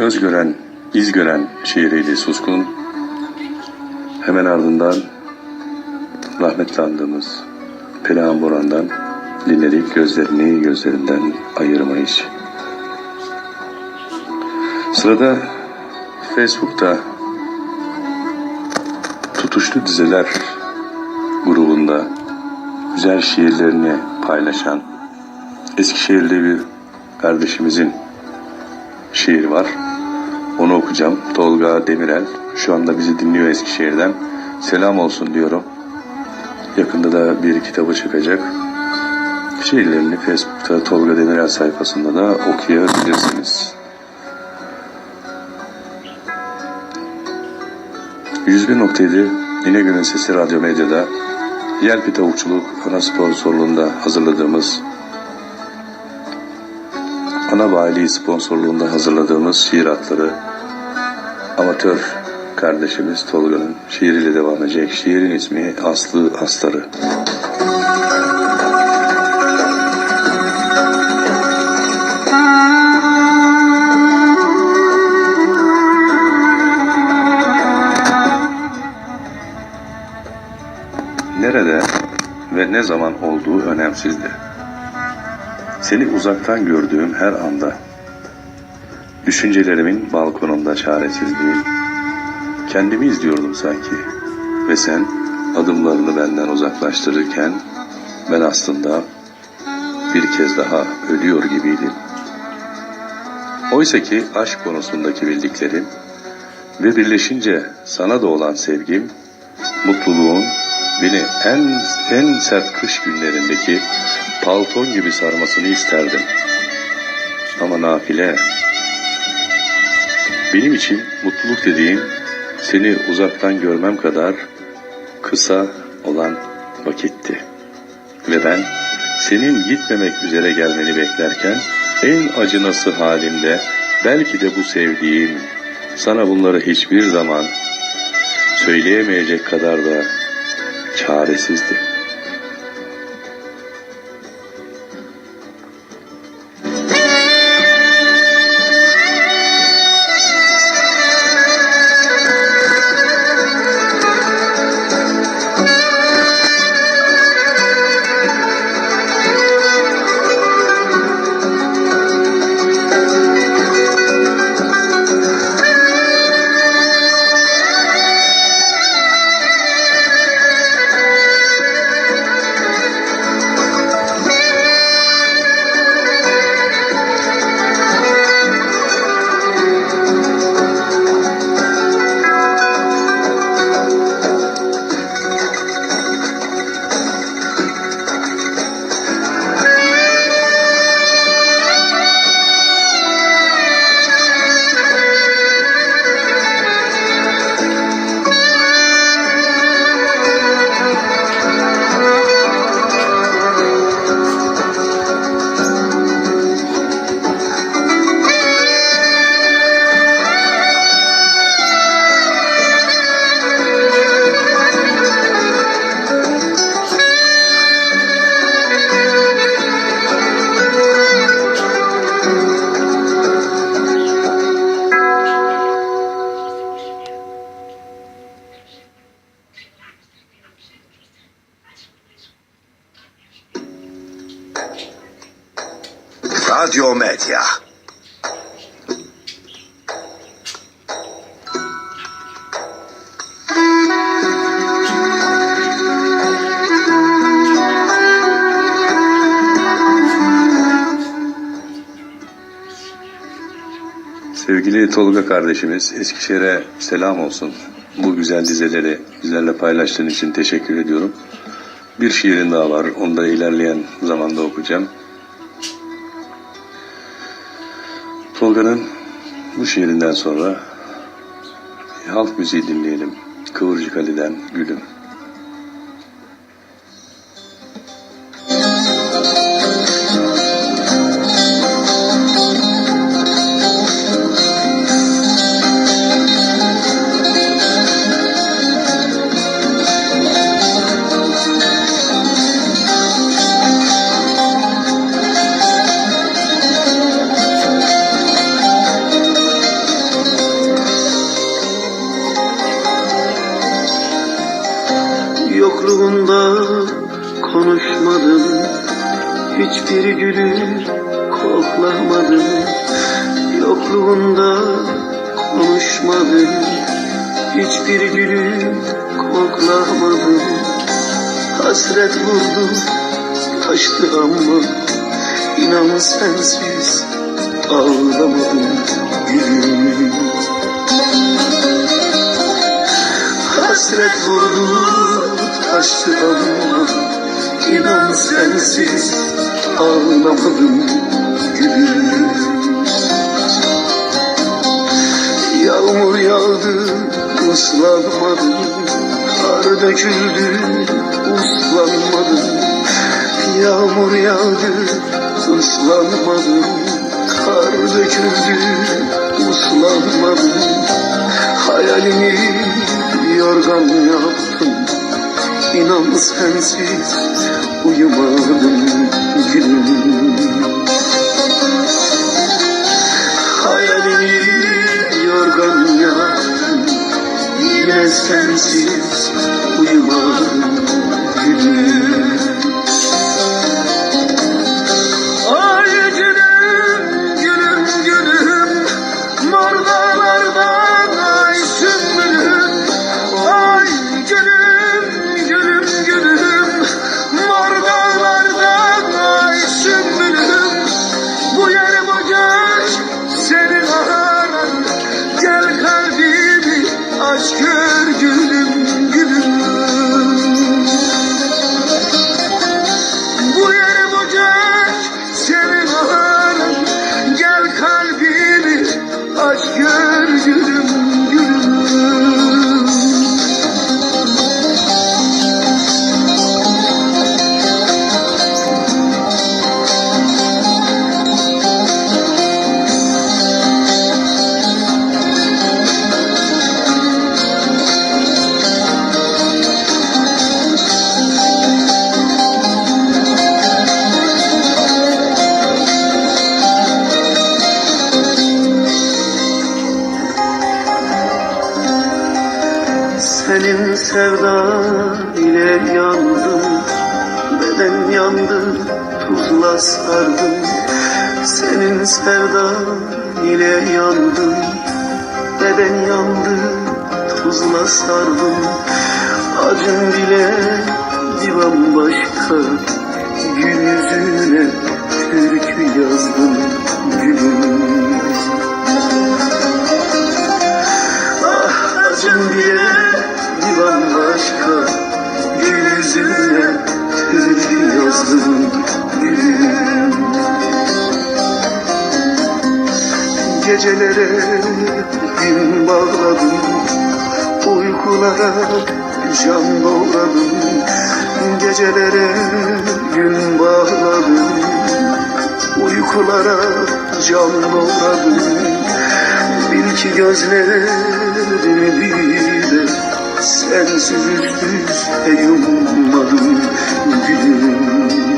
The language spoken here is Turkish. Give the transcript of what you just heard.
Özgören, İzgören şiiriyle Suskun, hemen ardından rahmetli andığımız Perihan Boran'dan dinledik gözlerini gözlerinden ayırmayız. Sırada Facebook'ta Tutuşlu Dizeler grubunda güzel şiirlerini paylaşan Eskişehirli bir kardeşimizin şiiri var. Okuyacağım. Tolga Demirel. Şu anda bizi dinliyor Eskişehir'den. Selam olsun diyorum. Yakında da bir kitabı çıkacak. Şiirlerini Facebook'ta Tolga Demirel sayfasında da okuyabilirsiniz. 101.7 İnegöl'ün Sesi Radyo Medya'da Yelpi Tavukçuluk ana sponsorluğunda hazırladığımız ana bayiliği sponsorluğunda hazırladığımız şiir atları amatör kardeşimiz Tolga'nın şiiriyle devam edecek. Şiirin ismi Aslı Astarı. Nerede ve ne zaman olduğu önemsizdi. Seni uzaktan gördüğüm her anda, düşüncelerimin balkonunda çaresizliğim, kendimi izliyordum sanki ve sen adımlarını benden uzaklaştırırken ben aslında bir kez daha ölüyor gibiydim. Oysa ki aşk konusundaki bildiklerim ve birleşince sana da olan sevgim, mutluluğun beni en en sert kış günlerindeki palton gibi sarmasını isterdim. Ama nafile. Benim için mutluluk dediğin seni uzaktan görmem kadar kısa olan vakitti. Ve ben senin gitmemek üzere gelmeni beklerken en acınası halimde belki de bu sevdiğim sana bunları hiçbir zaman söyleyemeyecek kadar da çaresizdim. Radio Media. Sevgili Tolga kardeşimiz Eskişehir'e selam olsun. Bu güzel dizeleri bizlerle paylaştığın için teşekkür ediyorum. Bir şiirin daha var. Onu da ilerleyen zamanda okuyacağım. Tolga'nın bu şiirinden sonra halk müziği dinleyelim. Kıvırcık Ali'den Gülüm. Yokluğunda konuşmadım. Hiçbir gülü koklamadım. Yokluğunda konuşmadım. Hiçbir gülü koklamadım. Hasret vurdu taştı ama İnan sensiz ağlamadım gülüm Hasret vurdu taştı ama İnan sensiz ağlamadım gülüm Yağmur yağdı ıslanmadım Kar döküldü uslanmadım Yağmur yağdı ıslanmadım Kar döküldü uslanmadım Hayalini yorgan yaptım İnan sensiz uyumadım Senin sevda ile yandım Beden yandı tuzla sardım. Senin sevda ile yandım Beden yandı tuzla sardım. Acın bile divan başka Gecelere gün bağladım. Uykulara can doğradım. Gecelere gün bağladım. Uykulara can doğradım. Bil ki gözlerimi bile Sensiz üst üste yummadım. Gülüm